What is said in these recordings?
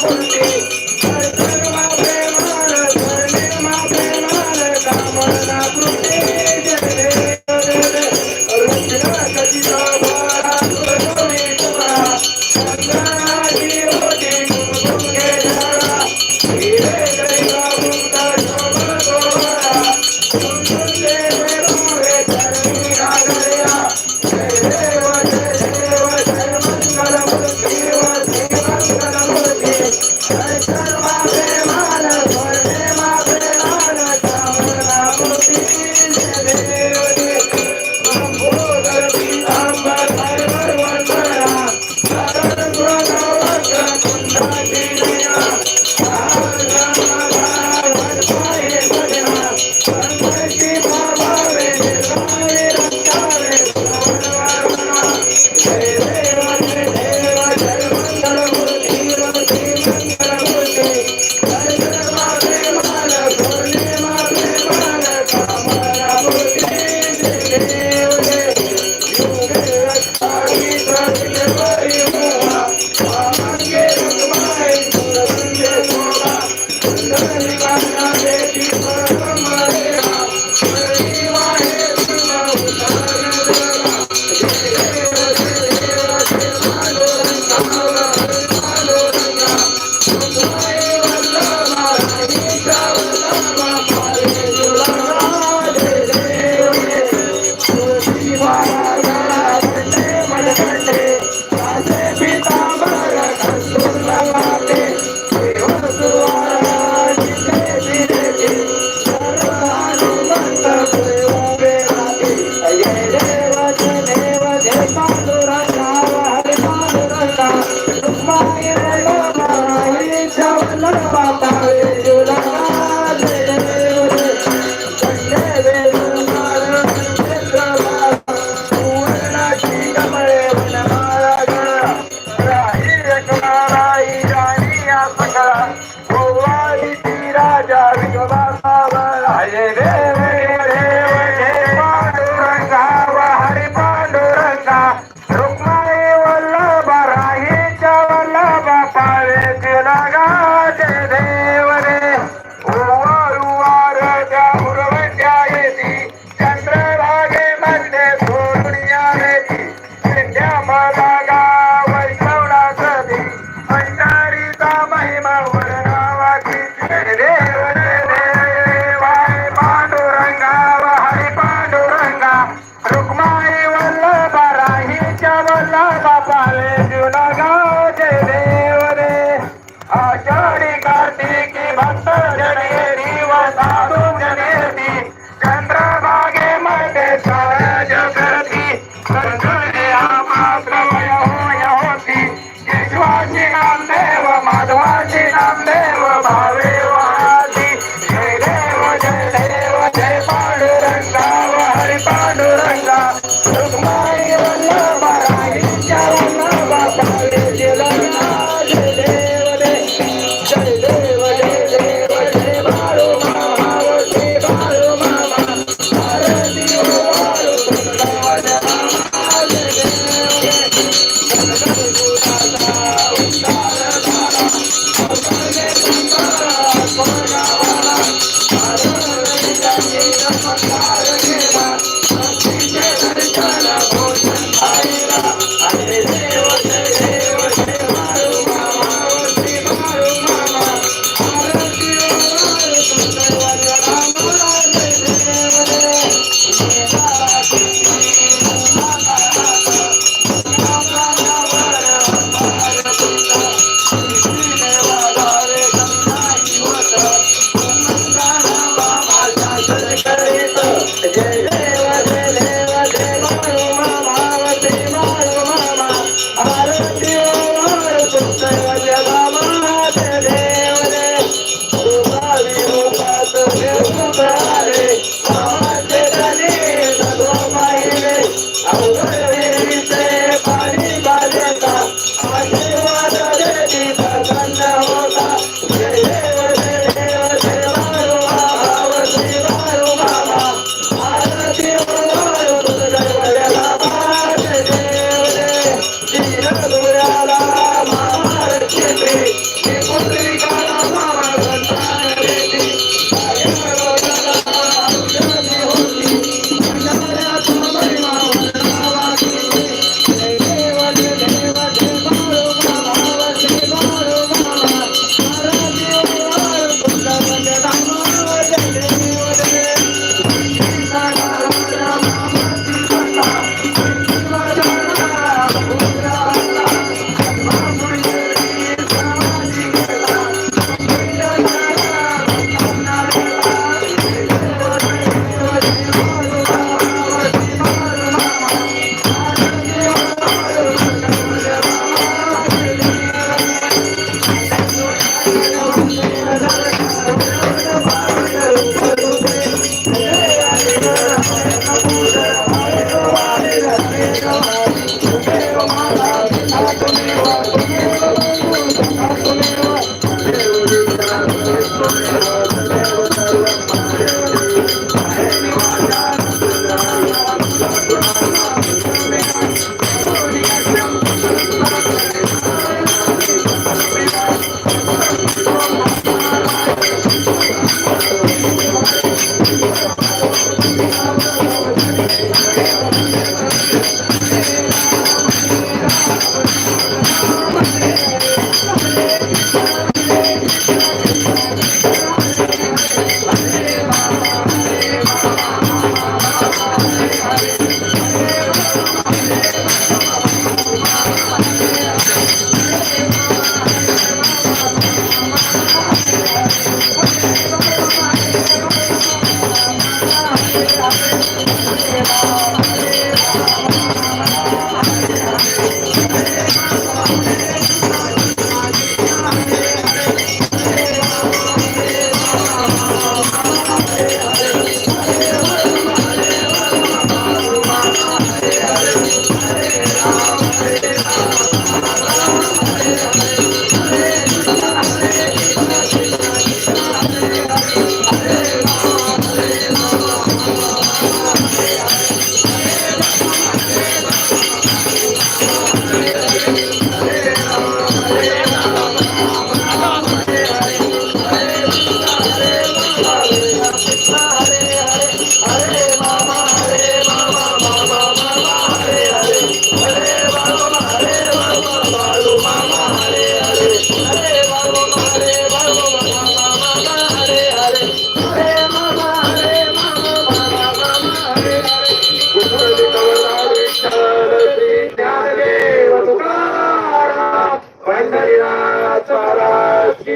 সকলকে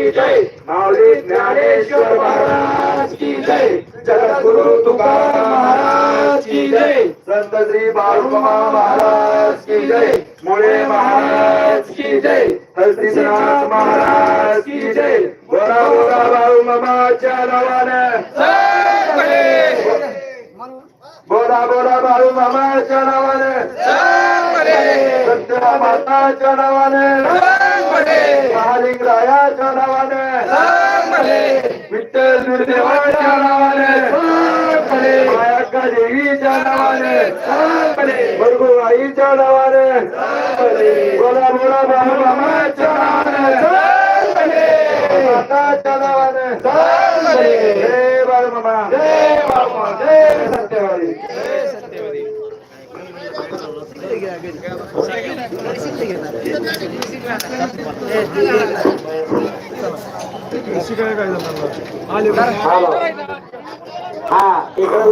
की जय. माऊली ज्ञानेश्वर महाराज की जय. जगद्गुरु तुकाराम महाराज की जय. संत श्री बाळूमामा महाराज की जय. मुळे महाराज की जय. हस्तिनाथ महाराज की जय. बोला बोला बाळूमामाच्या नावानं. बोला बोला बाळू मामाच्या नावाने सत्या माताच्या नावाने. महालिंगरायाच्या नावाने. विठ्ठल गुरुदेवाच्या नावाने. मायाक्का देवीच्या नावाने. भरगू आईच्या नावाने. बोला बोला बाळू मामाच्या नावाने. माताच्या नावाने. जय बाळू मामा जय बाळू मामा जय सत्यवादी. हा इकडे